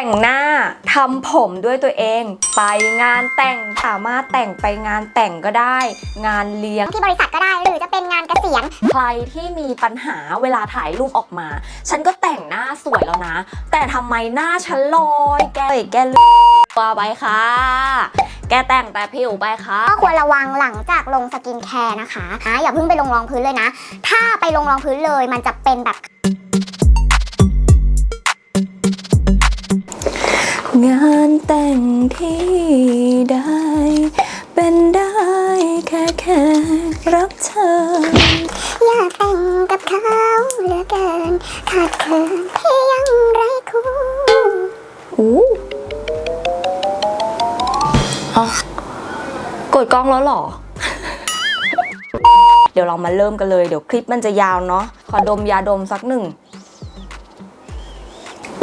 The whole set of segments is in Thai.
แต่งหน้าทำผมด้วยตัวเอง ไปงานแต่งสามารถแต่งไปงานแต่งก็ได้ งานเลี้ยงที่บริษัทก็ได้ หรือจะเป็นงานเกษียณใครที่มีปัญหาเวลาถ่ายรูปออกมา ฉันก็แต่งหน้าสวยแล้วนะ แต่ทำไมหน้าฉันลอยแกเอ้ยแกลืมตัวไปค่ะ แกแต่งแต่ผิวไปค่ะก็ควรระวังหลังจากลงสกินแคร์นะคะอะอย่าเพิ่งไปลงรองพื้นเลยนะ ถ้าไปลงรองพื้นเลยมันจะเป็นแบบ งานแต่งที่ได้เป็นได้แค่แค่รับเชิญอยากแต่งกับเขาเหลือเกิน ขาดเคินที่ยังไรคู่อู้อ๋อกดกล้องแล้วหรอ เดี๋ยวเรามาเริ่มกันเลย เดี๋ยวคลิปมันจะยาวเนาะ ขอดมยาดมสักหนึ่ง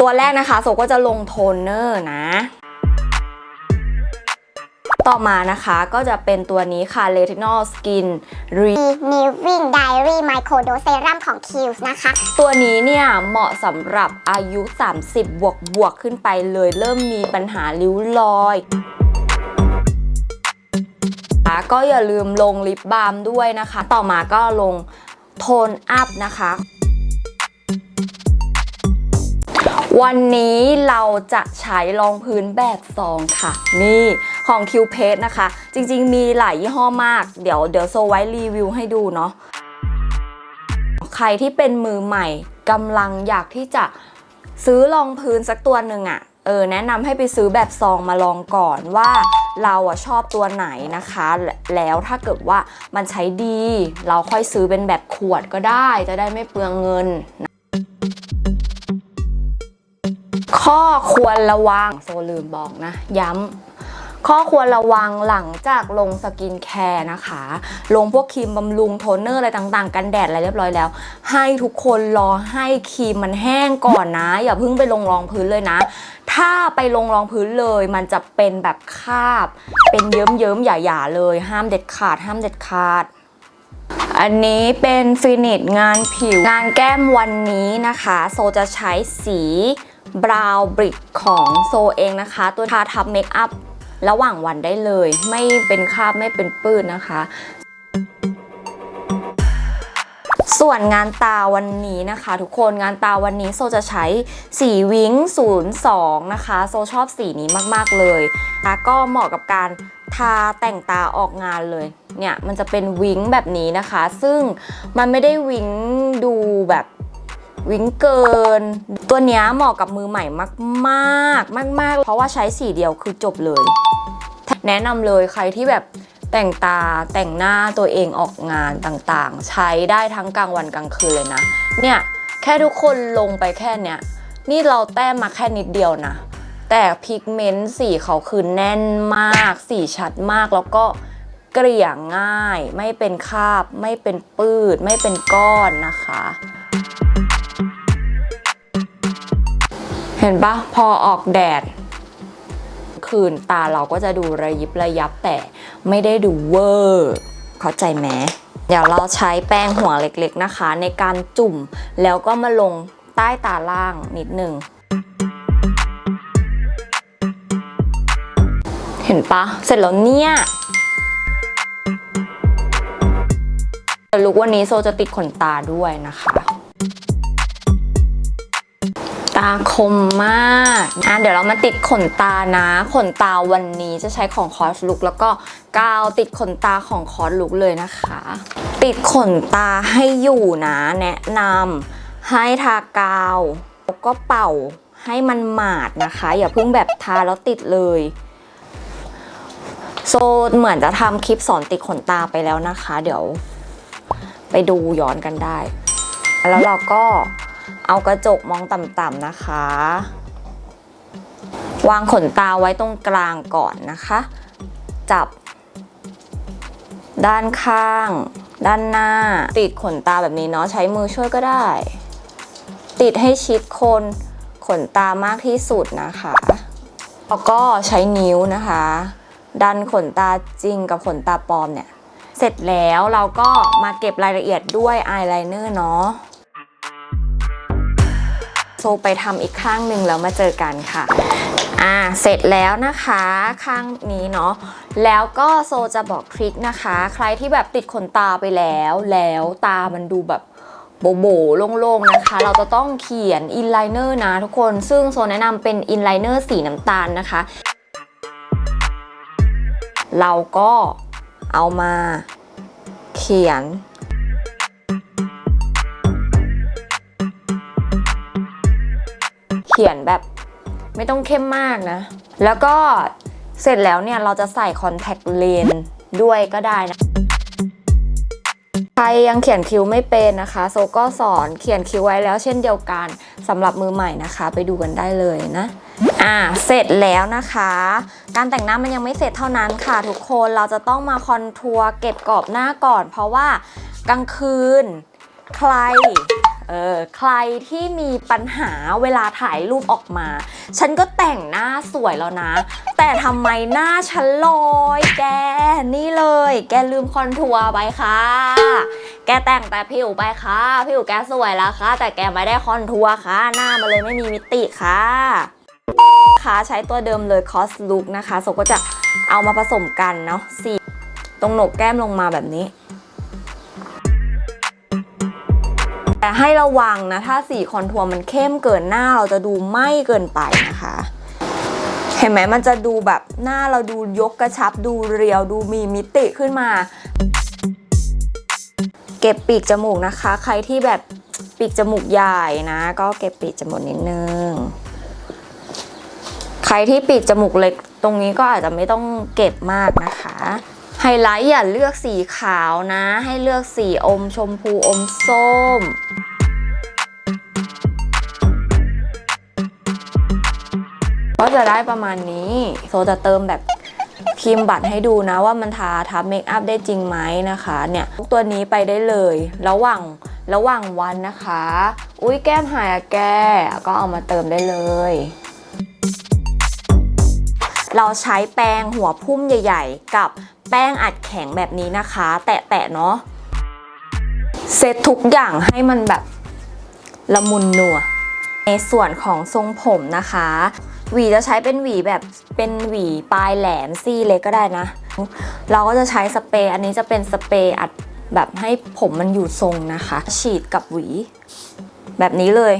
ตัวแรกนะคะโซก็จะลงโทนเนอร์นะ ต่อมานะคะก็จะเป็นตัวนี้ค่ะ Retinol Skin Re มี Living Diary Micro Dose Serum ของ Kiehl's นะคะ ตัวนี้เนี่ยเหมาะสำหรับอายุ 30 บวกบวกขึ้นไปเลยเริ่มมีปัญหาริ้วรอยก็อย่าลืมลงลิปบาล์มด้วยนะคะ ต่อมาก็ลงโทนอัพนะคะ วันนี้เราจะใช้รองพื้นแบบซองค่ะ นี่ของ Q p a s นะคะ จริงๆ มีหลายยี่ห้อมาก เดี๋ยวเดี๋ยวโซไว้รีวิวให้ดูเนาะใครที่เป็นมือใหม่กำลังอยากที่จะซื้อรองพื้นสักตัวหนึ่งอะ่ะเออแนะนำให้ไปซื้อแบบซองมาลองก่อนว่าเราอะชอบตัวไหนนะคะ แล้วถ้าเกิดว่ามันใช้ดี เราค่อยซื้อเป็นแบบขวดก็ได้ จะได้ไม่เปลืองเงินนะ ข้อควรระวังโซลืมบอกนะ ย้ำ ข้อควรระวังหลังจากลงสกินแคร์นะคะ ลงพวกครีมบำรุงโทนเนอร์อะไรต่างๆ กันแดดอะไรเรียบร้อยแล้ว ให้ทุกคนรอให้ครีมมันแห้งก่อนนะ อย่าเพิ่งไปลงรองพื้นเลยนะถ้าไปลงรองพื้นเลยมันจะเป็นแบบคาบ เป็นเยิ้มๆหย่าๆเลย ห้ามเด็ดขาด ห้ามเด็ดขาด อันนี้เป็นฟินิชงานผิว งานแก้มวันนี้นะคะ โซจะใช้สี บราวน์บริกของโซเองนะคะ ตัวทาทับเมคอัพระหว่างวันได้เลย ไม่เป็นคราบไม่เป็นปื้นนะคะ ส่วนงานตาวันนี้นะคะ ทุกคนงานตาวันนี้โซจะใช้สีวิง02 นะคะ โซชอบสีนี้มากๆเลยแล้วก็เหมาะกับการทาแต่งตาออกงานเลย เนี่ยมันจะเป็นวิงแบบนี้นะคะ ซึ่งมันไม่ได้วิงดูแบบ วิงเกิน ตัวนี้เหมาะกับมือใหม่มากๆ มาก ๆ เพราะว่าใช้สีเดียวคือจบเลย แนะนำเลยใครที่แบบแต่งตาแต่งหน้าตัวเองออกงานต่างๆ ใช้ได้ทั้งกลางวันกลางคืนเลยนะ เนี่ยแค่ทุกคนลงไปแค่เนี้ยนี่เราแต้มมาแค่นิดเดียวนะ แต่พิกเมนต์สีเขาคือแน่นมาก สีชัดมากแล้วก็เกลี่ยง่าย ไม่เป็นคราบ ไม่เป็นปื้ดไม่เป็นก้อนนะคะ ห็นปะพอออกแดด คืนตาเราก็จะดูระยิบระยับแต่ไม่ได้ดูเวอร์เข้าใจไหมเดี๋ยวเราใช้แป้งหัวเล็กๆนะคะ ในการจุ่มแล้วก็มาลงใต้ตาล่างนิดนึงเห็นปะเสร็จแล้วเนี่ยลุกวันนี้โซจะติดขนตาด้วยนะคะาคมมากอะเดี๋ยวเรามาติดขนตานะ ขนตาวันนี้จะใช้ของคอสลุกแล้วก็กาวติดขนตาของคอสลุกเลยนะคะ ติดขนตาให้อยู่นะ แนะนำให้ทากาวแล้วก็เป่าให้มันหมาดนะคะ อย่าเพิ่งแบบทาแล้วติดเลยโซเหมือนจะทำคลิปสอนติดขนตาไปแล้วนะคะ เดี๋ยว ไปดูย้อนกันได้ แล้วเราก็ เอากระจกมองต่ำๆนะคะ วางขนตาไว้ตรงกลางก่อนนะคะ จับ ด้านข้าง ด้านหน้า ติดขนตาแบบนี้เนาะใช้มือช่วยก็ได้ ติดให้ชิดโคนขนตามากที่สุดนะคะแล้วก็ใช้นิ้วนะคะ ดันขนตาจริงกับขนตาปลอมเนี่ย เสร็จแล้วเราก็มาเก็บรายละเอียดด้วยอายไลเนอร์เนาะ โซไปทำอีกข้างหนึ่งแล้วมาเจอกันค่ะอ่าเสร็จแล้วนะคะข้างนี้เนาะแล้วก็โซจะบอกทริคนะคะ ใครที่แบบติดขนตาไปแล้ว แล้วตามันดูแบบโบโบโล่งๆนะคะ เราจะต้องเขียนอินไลเนอร์นะทุกคนซึ่งโซแนะนำเป็นอินไลเนอร์สีน้ำตาลนะคะ เราก็เอามาเขียน ขียนแบบไม่ต้องเข้มมากนะ แล้วก็เสร็จแล้วเนี่ยเราจะใส่คอนแทคเลนส์ด้วยก็ได้นะ ใครยังเขียนคิ้วไม่เป็นนะคะ โซก็สอนเขียนคิ้วไว้แล้วเช่นเดียวกันสำหรับมือใหม่นะคะ ไปดูกันได้เลยนะอ่าเสร็จแล้วนะคะ การแต่งหน้ามันยังไม่เสร็จเท่านั้นค่ะทุกคนเราจะต้องมาคอนทัวร์เก็บกรอบหน้าก่อน เพราะว่ากลางคืนใคร เออใครที่มีปัญหาเวลาถ่ายรูปออกมา ฉันก็แต่งหน้าสวยแล้วนะ แต่ทำไมหน้าฉันลอยแกนี่เลย แกลืมคอนทัวร์ไปค่ะ แกแต่งแต่ผิวไปค่ะผิวแกสวยแล้วค่ะ แต่แกไม่ได้คอนทัวร์ค่ะ หน้ามันเลยไม่มีมิติค่ะคะใช้ตัวเดิมเลย Cos Look นะคะโซก็จะเอามาผสมกันเนาะสีตรงโหนกแก้มลงมาแบบนี้ แต่ให้ระวังนะถ้าสีคอนทัวร์มันเข้มเกินหน้าเราจะดูไหม้เกินไปนะคะ เห็นไหมมันจะดูแบบหน้าเราดูยกกระชับดูเรียวดูมีมิติขึ้นมา เก็บปีกจมูกนะคะ ใครที่แบบปีกจมูกใหญ่นะ ก็เก็บปีกจมูกนิดนึงใครที่ปีกจมูกเล็กตรงนี้ก็อาจจะไม่ต้องเก็บมากนะคะ ไฮไลท์อย่าเลือกสีขาวนะ ให้เลือกสีอมชมพูอมส้ม ก็จะได้ประมาณนี้ โซจะเติมแบบครีมบัตรให้ดูนะว่ามันทาทับเมคอัพได้จริงไหมนะคะ เนี่ยตัวนี้ไปได้เลย ระหว่างระหว่างวันนะคะ อุ้ยแก้มหายอะแกก็เอามาเติมได้เลย เราใช้แป้งหัวพุ่มใหญ่ ๆ กับ แป้งอัดแข็งแบบนี้นะคะ แตะๆเนาะเซตทุกอย่างให้มันแบบละมุนนัว ในส่วนของทรงผมนะคะ หวีจะใช้เป็นหวีแบบเป็นหวีปลายแหลมซี่เล็กก็ได้นะ เราก็จะใช้สเปรย์อันนี้จะเป็นสเปรย์อัดแบบให้ผมมันอยู่ทรงนะคะ ฉีดกับหวี แบบนี้เลย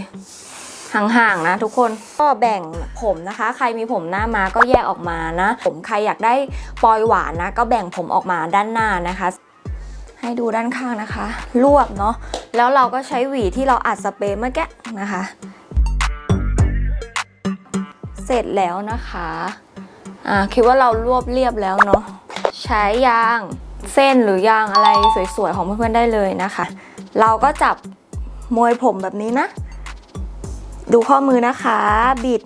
ห่างๆนะทุกคนก็แบ่งผมนะคะ ใครมีผมหน้ามาก็แยกออกมานะ ผมใครอยากได้ปลอยหวานนะ ก็แบ่งผมออกมาด้านหน้านะคะ ให้ดูด้านข้างนะคะ รวบเนาะแล้วเราก็ใช้หวีที่เราอัดสเปรย์เมื่อกี้นะคะ เสร็จแล้วนะคะอ่าคิดว่าเรารวบเรียบแล้วเนาะใช้ยางเส้นหรือยางอะไรสวยๆของเพื่อนๆได้เลยนะคะ เราก็จับมวยผมแบบนี้นะ ดูข้อมือนะคะ บิด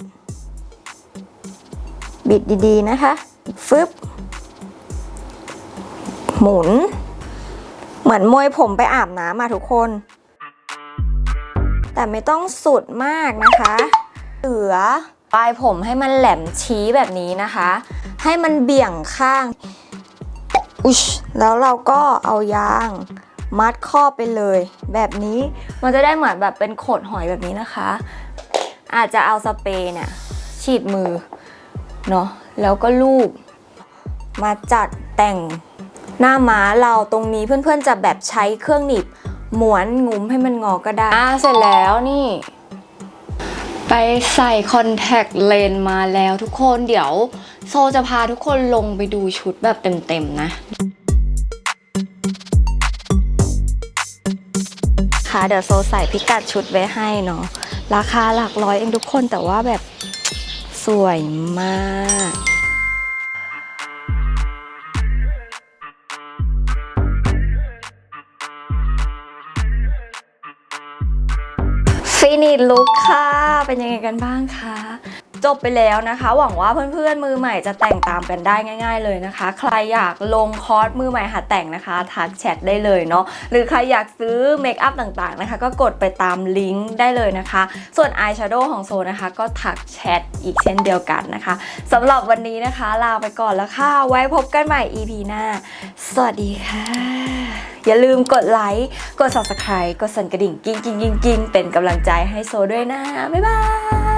บิดดีๆนะคะ ฟึบ หมุน เหมือนมวยผมไปอาบน้ำมาทุกคน แต่ไม่ต้องสุดมากนะคะเหลือปลายผมให้มันแหลมชี้แบบนี้นะคะ ให้มันเบี่ยงข้าง อุชแล้วเราก็เอายางมัดข้อไปเลย แบบนี้มันจะได้เหมือนแบบเป็นขดหอยแบบนี้นะคะ อาจจะเอาสเปรย์เนี่ยฉีดมือเนาะแล้วก็ลูบมาจัดแต่งหน้าม้าเราตรงนี้เพื่อนๆจะแบบใช้เครื่องหนีบหมวนงุ้มให้มันงอก็ได้ อ่าเสร็จแล้วนี่ ไปใส่คอนแทคเลนส์มาแล้วทุกคนเดี๋ยวโซจะพาทุกคนลงไปดูชุดแบบเต็มๆนะ ค่ะเดี๋ยวโซใส่พิกัดชุดไว้ให้เนาะ ราคาหลักร้อยเองทุกคนแต่ว่าแบบสวยมากฟินิชลุคค่ะ เป็นยังไงกันบ้างคะ จบไปแล้วนะคะ หวังว่าเพื่อนๆมือใหม่จะแต่งตามกันได้ง่าย ๆเลยนะคะ ใครอยากลงคอร์สมือใหม่หัดแต่งนะคะทักแชทได้เลยเนาะหรือใครอยากซื้อเมคอัพต่างๆนะคะ ก็กดไปตามลิงก์ได้เลยนะคะ ส่วนอายแชโดว์ของโซนะคะ ก็ทักแชทอีกเช่นเดียวกันนะคะสำหรับวันนี้นะคะลาไปก่อนแล้วค่ะ ไว้พบกันใหม่ EP หน้า สวัสดีค่ะ อย่าลืมกดไลค์กด subscribe กดสั่นกระดิ่งกิ้งกิ้งกิ้งกิ้งเป็นกำลังใจให้โซด้วยนะ บ๊ายบาย